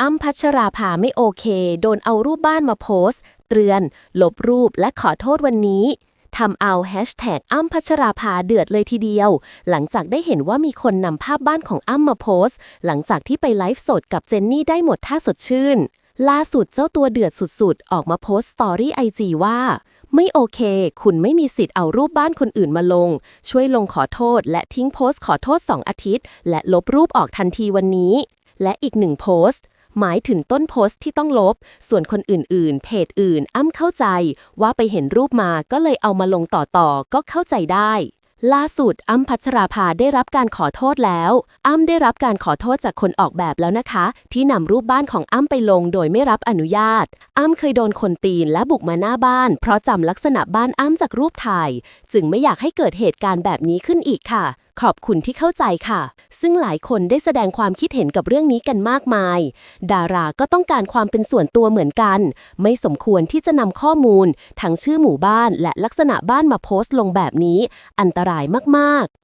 อ้ำพัชราภาไม่โอเค โดนเอารูปบ้านมาโพสต์ เตือน ลบรูปและขอโทษวันนี้ทำเอาแฮชแท็กอ้ำพัชราภาเดือดเลยทีเดียว หลังจากได้เห็นว่ามีคนนำภาพบ้านของอ้ำมาโพสต์ หลังจากที่ไปไลฟ์สดกับเจนนี่ได้หมดท่าสดชื่น ล่าสุดเจ้าตัวเดือดสุดๆ ออกมาโพสต์สตอรี่ไอจีว่า ไม่โอเค คุณไม่มีสิทธิ์เอารูปบ้านคนอื่นมาลง ช่วยลงขอโทษ และทิ้งโพสต์ขอโทษ 2 อาทิตย์ และลบรูปออกทันทีวันนี้ และอีกหนึ่งโพสต์ หมายถึงต้นโพสต์ที่ต้องลบ ส่วนคนอื่นๆ เพจอื่น อ้ำเข้าใจ ว่าไปเห็นรูปมาก็เลยเอามาลงต่อๆ ก็เข้าใจได้ ล่าสุดอ้ำพัชราภาได้รับการขอโทษแล้ว อ้ำได้รับการขอโทษจากคนออกแบบแล้วนะคะ ที่นำรูปบ้านของอ้ำไปลงโดยไม่รับอนุญาต อ้ำเคยโดนคนตีนและบุกมาหน้าบ้าน เพราะจำลักษณะบ้านอ้ำจากรูปถ่าย จึงไม่อยากให้เกิดเหตุการณ์แบบนี้ขึ้นอีกค่ะขอบคุณที่เข้าใจค่ะ ซึ่งหลายคนได้แสดงความคิดเห็นกับเรื่องนี้กันมากมาย ดาราก็ต้องการความเป็นส่วนตัวเหมือนกัน ไม่สมควรที่จะนำข้อมูล ทั้งชื่อหมู่บ้านและลักษณะบ้านมาโพสต์ลงแบบนี้ อันตรายมากๆ